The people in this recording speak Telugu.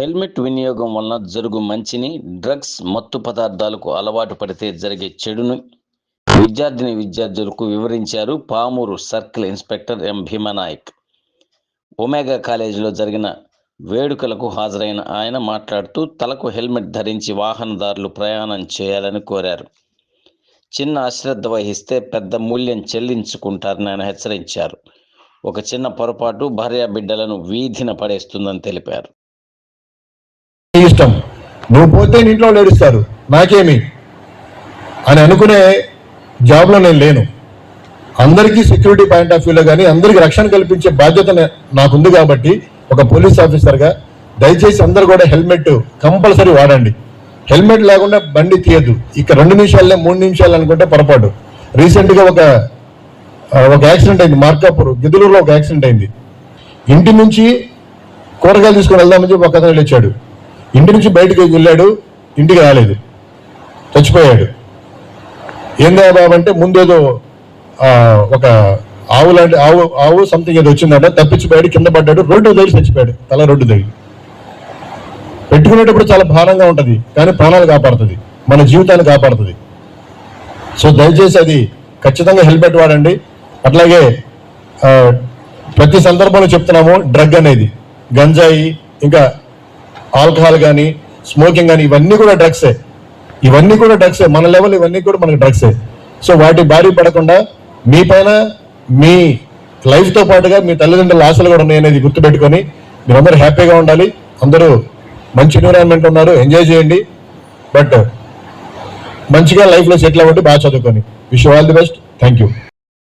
హెల్మెట్ వినియోగం వలన జరుగు మంచిని డ్రగ్స్ మత్తు పదార్థాలకు అలవాటు పడితే జరిగే చెడును విద్యార్థిని విద్యార్థులకు వివరించారు Pamuru circle inspector M Bheemanayak. Omega కాలేజీలో జరిగిన వేడుకలకు హాజరైన ఆయన మాట్లాడుతూ తలకు హెల్మెట్ ధరించి వాహనదారులు ప్రయాణం చేయాలని కోరారు. చిన్న అశ్రద్ధ వహిస్తే పెద్ద మూల్యం చెల్లించుకుంటారని ఆయన హెచ్చరించారు. ఒక చిన్న పొరపాటు భార్యా బిడ్డలను వీధిన పడేస్తుందని తెలిపారు. ఇష్టం. నువ్వు పోతే ఇంట్లో ఏడుస్తారు. నాకేమి? అని అనుకునే జాబ్లో నేను లేను. అందరికీ సెక్యూరిటీ పాయింట్ ఆఫ్ వ్యూలో కానీ అందరికీ రక్షణ కల్పించే బాధ్యత నాకుంది కాబట్టి ఒక పోలీస్ ఆఫీసర్గా దయచేసి అందరు కూడా హెల్మెట్ కంపల్సరీ వాడండి. హెల్మెట్ లేకుండా బండి తీయద్దు. ఇక రెండు నిమిషాలే మూడు నిమిషాలు అనుకుంటే పొరపాటు. రీసెంట్గా ఒక ఒక యాక్సిడెంట్ అయింది. మార్కాపూర్ గిదులూరులో ఒక యాక్సిడెంట్ అయింది. ఇంటి నుంచి కూరగాయలు తీసుకొని వెళ్దామని చెప్పి ఒక అతను వెళ్ళొచ్చాడు. ఇంటి నుంచి బయటకు వెళ్ళాడు ఇంటికి రాలేదు. చచ్చిపోయాడు. ఏందా బాబు అంటే ముందేదో ఒక ఆవు లాంటి ఆవు ఆవు సంథింగ్ ఏదో వచ్చిందంట తప్పించి బయట కింద పడ్డాడు రోడ్డు తగిలి చచ్చిపోయాడు తల రోడ్డు తగిలి పెట్టుకునేటప్పుడు చాలా భారంగా ఉంటుంది కానీ ప్రాణాలు కాపాడుతుంది మన జీవితాన్ని కాపాడుతుంది. సో దయచేసి అది ఖచ్చితంగా హెల్మెట్ వాడండి. అట్లాగే ప్రతి సందర్భంలో చెప్తున్నాము డ్రగ్ అనేది గంజాయి ఇంకా ఆల్కహాల్ కానీ స్మోకింగ్ కానీ ఇవన్నీ కూడా డ్రగ్సే. ఇవన్నీ కూడా డ్రగ్సే. మన లెవెల్ ఇవన్నీ కూడా మనకి డ్రగ్సే. సో వాటి బారి పడకుండా మీ పైన మీ లైఫ్తో పాటుగా మీ తల్లిదండ్రుల ఆశలు కూడా ఉన్నాయి అనేది గుర్తుపెట్టుకొని మీరందరూ హ్యాపీగా ఉండాలి. అందరూ మంచి ఎన్విరాన్మెంట్ ఉన్నారు. ఎంజాయ్ చేయండి. బట్ మంచిగా లైఫ్లో సెటిల్ అవ్వండి. బాగా చదువుకొని wish all the best thank you